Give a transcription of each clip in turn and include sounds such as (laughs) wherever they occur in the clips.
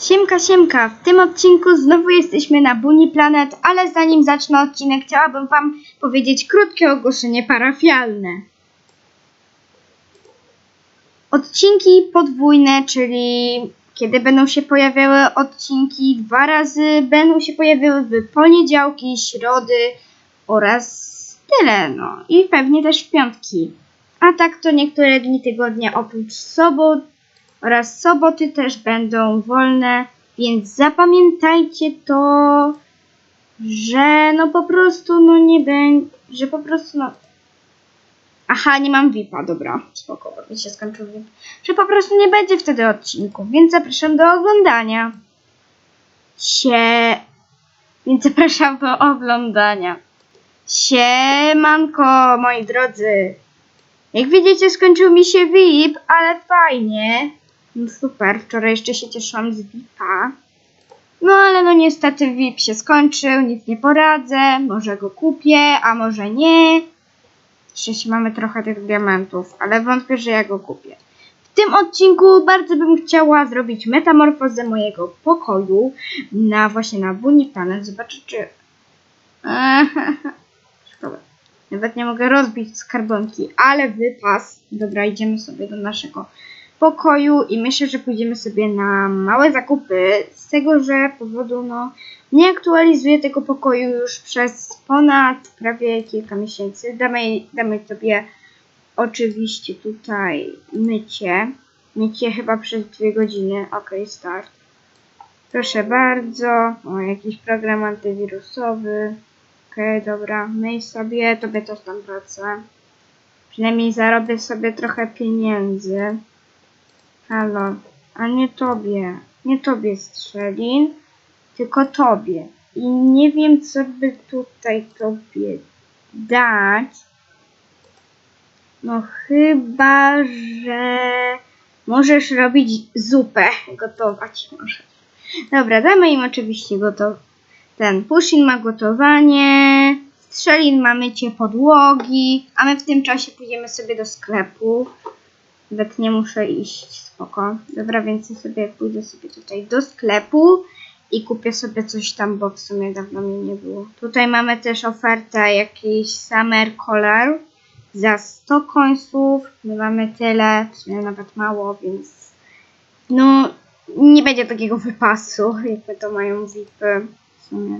Siemka, siemka, w tym odcinku znowu jesteśmy na Bunny Planet, ale zanim zacznę odcinek, chciałabym wam powiedzieć krótkie ogłoszenie parafialne. Odcinki podwójne, czyli kiedy będą się pojawiały odcinki dwa razy, będą się pojawiały w poniedziałki, środy oraz tyle, no. I pewnie też w piątki. A tak to niektóre dni tygodnia oprócz sobot oraz soboty też będą wolne, więc zapamiętajcie to, że no po prostu no nie będzie, że po prostu no Aha, nie mam VIPa, dobra, spoko, bo mi się skończył VIP. Że po prostu nie będzie wtedy odcinków, więc zapraszam do oglądania. Sie... Więc zapraszam do oglądania. Siemanko, moi drodzy. Jak widzicie, skończył mi się VIP, ale fajnie. No super, wczoraj jeszcze się cieszyłam z VIP-a. No ale no niestety VIP się skończył, nic nie poradzę. Może go kupię, a może nie. Jeszcze mamy trochę tych diamentów, ale wątpię, że ja go kupię. W tym odcinku bardzo bym chciała zrobić metamorfozę mojego pokoju na właśnie na Bunny Planet. Zobaczę, czy... (laughs) Szkoda. Nawet nie mogę rozbić skarbonki, ale wypas. Dobra, idziemy sobie do naszego pokoju i myślę, że pójdziemy sobie na małe zakupy z tego, że powodu no nie aktualizuję tego pokoju już przez ponad prawie kilka miesięcy. Damy, damy sobie oczywiście tutaj mycie. Mycie chyba przez dwie godziny. Ok, start. Proszę bardzo. O, jakiś program antywirusowy. Okej, dobra, myj sobie, tobie też tam wracę. Przynajmniej zarobię sobie trochę pieniędzy. Halo, a nie tobie, nie tobie strzelin, tylko tobie. I nie wiem, co by tutaj tobie dać. No chyba, że możesz robić zupę, gotować możesz. Dobra, damy im oczywiście gotować. Ten Pushin ma gotowanie, Strzelin ma mycie podłogi, a my w tym czasie pójdziemy sobie do sklepu. Nawet nie muszę iść, spoko. Dobra, więc sobie pójdę sobie tutaj do sklepu i kupię sobie coś tam, bo w sumie dawno mi nie było. Tutaj mamy też ofertę jakiś Summer Color za 100 końców. My mamy tyle, w sumie nawet mało, więc no nie będzie takiego wypasu, jakby to mają VIPy w sumie.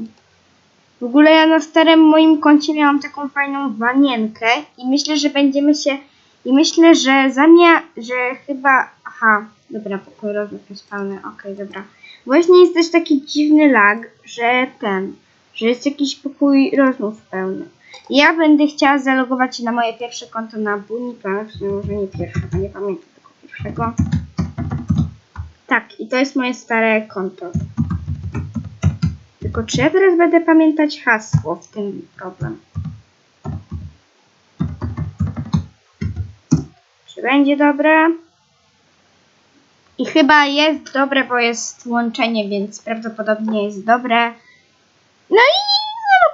W ogóle ja na starym moim koncie miałam taką fajną wanienkę i myślę, że będziemy się i myślę, że zamiast, że chyba, aha, dobra, jest pełny, okej, dobra. Właśnie jest też taki dziwny lag, że ten, że jest jakiś pokój rozmów pełny. Ja będę chciała zalogować się na moje pierwsze konto na Planet, w sumie może nie pierwsze, bo nie pamiętam tego pierwszego. Tak, i to jest moje stare konto. Tylko czy ja teraz będę pamiętać hasło w tym problem? Czy będzie dobre? I chyba jest dobre, bo jest łączenie, więc prawdopodobnie jest dobre. No i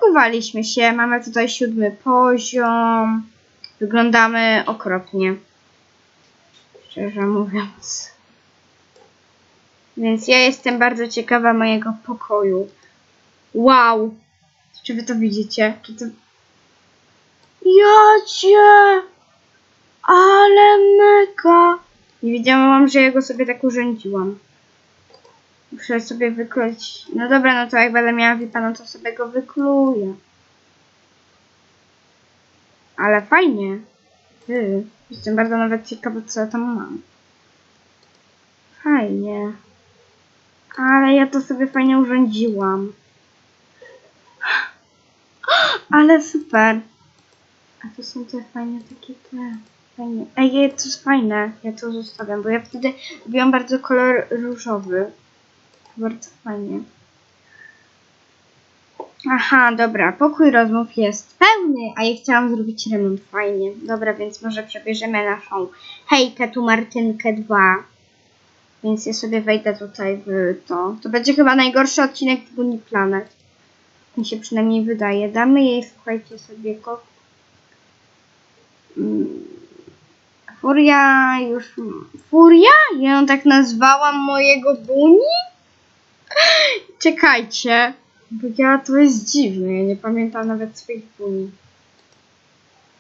zalogowaliśmy się. Mamy tutaj siódmy poziom. Wyglądamy okropnie. Szczerze mówiąc. Więc ja jestem bardzo ciekawa mojego pokoju. Wow! Czy wy to widzicie? Czy to... Ja cię! Ale mega! Nie wiedziałam, że ja go sobie tak urządziłam. Muszę sobie wykluć. No dobra, no to jak będę miała VIPa, no to sobie go wykluję. Ale fajnie. Ty. Jestem bardzo nawet ciekawa, co ja tam mam. Fajnie. Ale ja to sobie fajnie urządziłam. (gasps) Ale super. A to są te fajne takie te. Fajnie. Ej, to jest fajne. Ja to zostawiam, bo ja wtedy lubiłam bardzo kolor różowy. Bardzo fajnie. Aha, dobra. Pokój rozmów jest pełny, a ja chciałam zrobić remont fajnie. Dobra, więc może przebierzemy naszą hejkę tu Martynkę 2. Więc ja sobie wejdę tutaj w to. To będzie chyba najgorszy odcinek w Bunny Planet. Mi się przynajmniej wydaje. Damy jej, słuchajcie, sobie ko... Mm, Furia już... Furia? Ja ją tak nazwałam mojego Bunny? Czekajcie, bo ja to jest dziwne, ja nie pamiętam nawet swoich puli.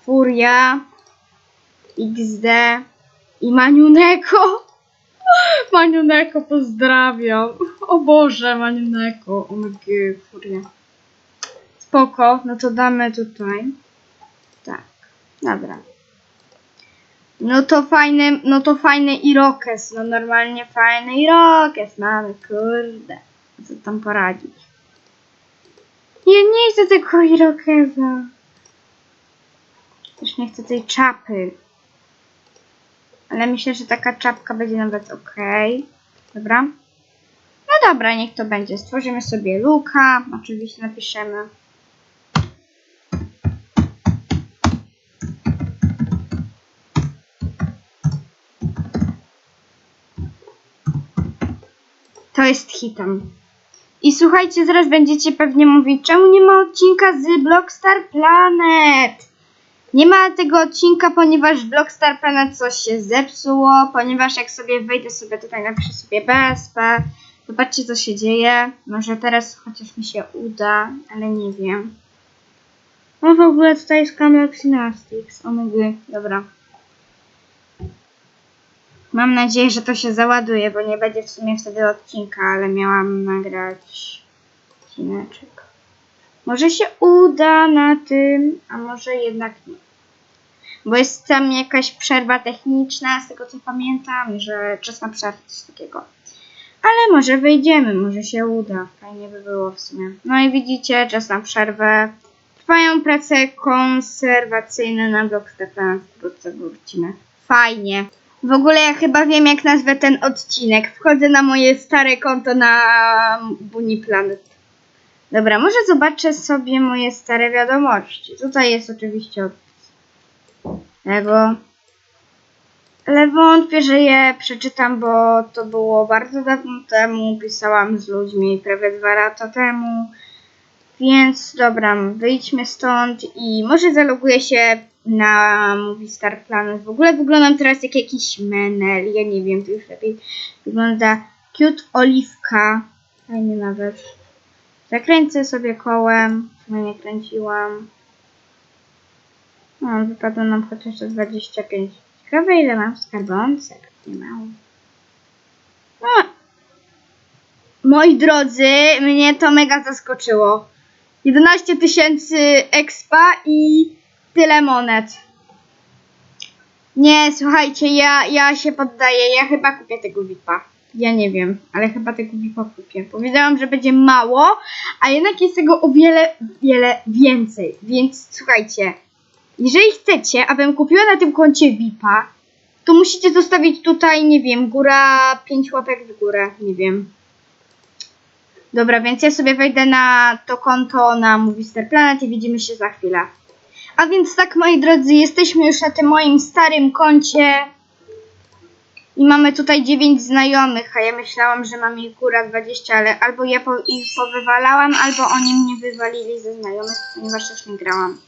Furia, XD i Maniuneko. Maniuneko, pozdrawiam. O Boże, Maniuneko, omg, Furia. Spoko, no to damy tutaj. Tak, dobra. No to fajny, no to fajny Irokes, no normalnie fajny Irokes mamy, kurde. Co tam poradzić? Ja nie chcę tego Irokeza. Też nie chcę tej czapy. Ale myślę, że taka czapka będzie nawet ok. Dobra. No dobra, niech to będzie. Stworzymy sobie luka. Oczywiście napiszemy. To jest hitem. I słuchajcie, zaraz będziecie pewnie mówić, czemu nie ma odcinka z Blockstar Planet? Nie ma tego odcinka, ponieważ Blockstar Planet coś się zepsuło, ponieważ jak sobie wejdę sobie tutaj, napiszę sobie BSP, zobaczcie co się dzieje. Może teraz chociaż mi się uda, ale nie wiem. No w ogóle tutaj jest Camel Gymnastics, omg, dobra. Mam nadzieję, że to się załaduje, bo nie będzie w sumie wtedy odcinka, ale miałam nagrać odcineczek. Może się uda na tym, a może jednak nie. Bo jest tam jakaś przerwa techniczna, z tego co pamiętam, że czas na przerwę, coś takiego. Ale może wyjdziemy, może się uda. Fajnie by było w sumie. No i widzicie, czas na przerwę. Trwają prace konserwacyjne na blok co był odcinek. Fajnie. W ogóle ja chyba wiem jak nazwę ten odcinek. Wchodzę na moje stare konto na Bunny Planet. Dobra, może zobaczę sobie moje stare wiadomości. Tutaj jest oczywiście opis tego. Ale wątpię, że je przeczytam, bo to było bardzo dawno temu. Pisałam z ludźmi prawie dwa lata temu. Więc dobra, wyjdźmy stąd i może zaloguję się na Movie Star Planet. W ogóle wyglądam teraz jak jakiś menel. Ja nie wiem, to już lepiej wygląda. Cute oliwka. Fajnie nawet. Zakręcę sobie kołem. No nie kręciłam. No, wypadło nam chociaż to 25. Ciekawe ile mam skarbonce. Nie mało. No. Moi drodzy, mnie to mega zaskoczyło. 11 tysięcy expa i tyle monet. Nie, słuchajcie, ja, ja się poddaję. Ja chyba kupię tego VIPa. Ja nie wiem, ale chyba tego VIPa kupię. Powiedziałam, że będzie mało, a jednak jest tego o wiele, wiele więcej. Więc słuchajcie, jeżeli chcecie, abym kupiła na tym koncie VIPa, to musicie zostawić tutaj, nie wiem, góra 5 łapek w górę, nie wiem. Dobra, więc ja sobie wejdę na to konto na Movistar Planet i widzimy się za chwilę. A więc tak, moi drodzy, jesteśmy już na tym moim starym koncie. I mamy tutaj 9 znajomych, a ja myślałam, że mam ich góra 20, ale albo ja po, ich powywalałam, albo oni mnie wywalili ze znajomych, ponieważ już nie grałam.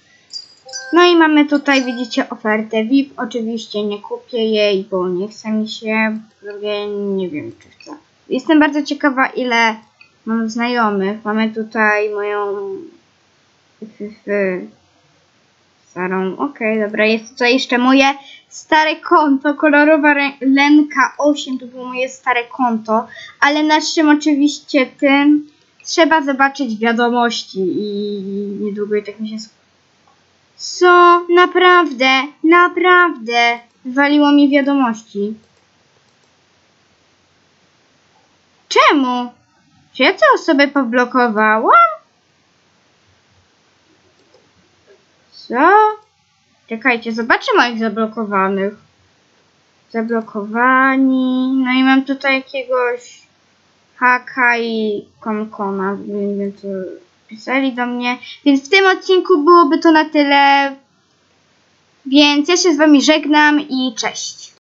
No i mamy tutaj, widzicie, ofertę VIP. Oczywiście nie kupię jej, bo nie chce mi się. Drugie nie wiem, czy chcę. Jestem bardzo ciekawa, ile mam znajomych. Mamy tutaj moją starą. Okej, dobra. Jest tutaj jeszcze moje stare konto. Kolorowa Lenka 8 to było moje stare konto. Ale na czym oczywiście tym trzeba zobaczyć wiadomości i niedługo i tak mi się co? Naprawdę, naprawdę wywaliło mi wiadomości. Czemu? Czy ja tę osobę poblokowałam? Co? Czekajcie, zobaczę moich zablokowanych. Zablokowani. No i mam tutaj jakiegoś haka i konkona. Co pisali do mnie. Więc w tym odcinku byłoby to na tyle. Więc ja się z wami żegnam i cześć.